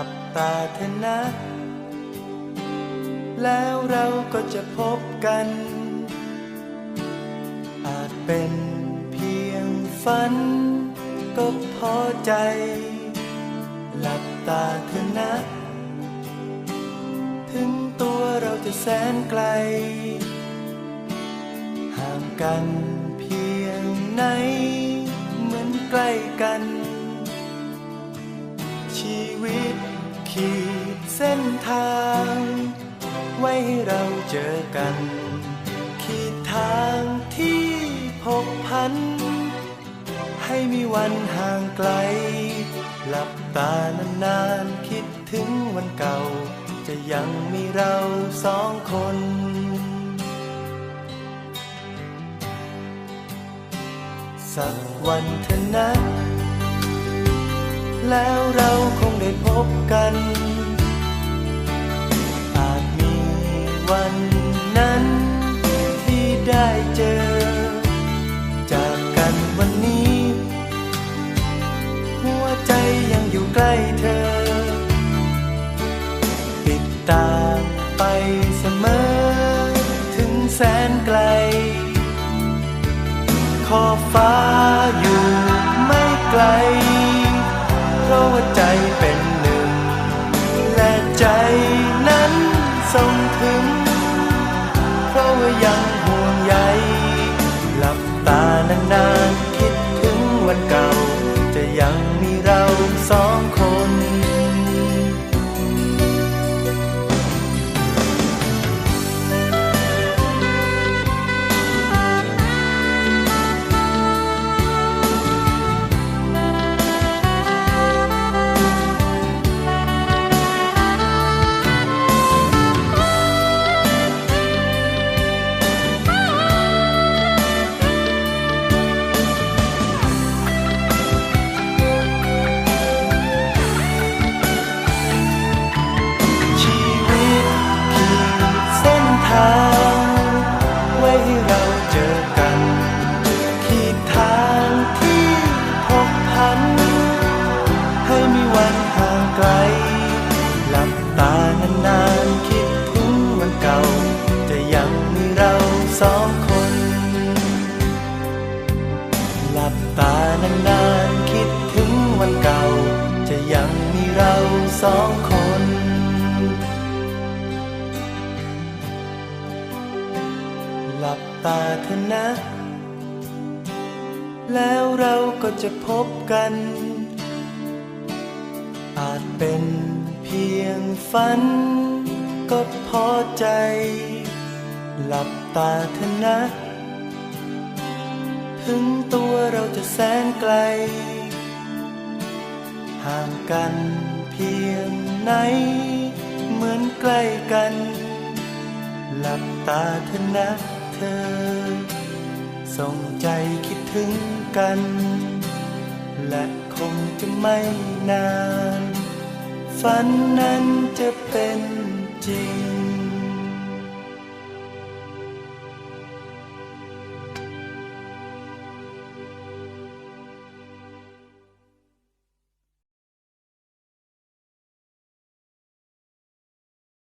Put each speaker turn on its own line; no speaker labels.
ับตาเธอนะแล้วเราก็จะพบกัน อาจเป็นเพียงฝัน ก็พอใจ หลับตาเธอนะ ถึงตัวเราจะแสนไกล ห่างกันเพียงไหน เหมือนใกล้กัน ให้เราเจอกัน ขีดทางที่พบพัน ให้มีวันห่างไกล หลับตานานๆ คิดถึงวันเก่า จะยังมีเราสองคนสักวันเถอนะ แล้วเราคงได้พบกัน อยู่ใกล้เธอ ติดตามไปเสมอ ถึงแสนไกล ขอบฟ้าอยู่ไม่ไกล เพราะว่าใจเป็นหนึ่ง และใจนั้นส่งถึง เพราะว่ายังานานๆคิดถึงวันเก่า จะยังมีเราสองคนหลับตาเถอะนะ แล้วเราก็จะพบกัน อาจเป็นเพียงฝัน ก็พอใจ หลับตาเถอะนะ ถึงตัวเราจะแสนไกล ห่างกันเพียงไหน เหมือนใกล้กัน หลับตาเถอนะเธอ ส่งใจคิดถึงกัน และคงจะไม่นาน ฝันนั้นจะเป็นจริง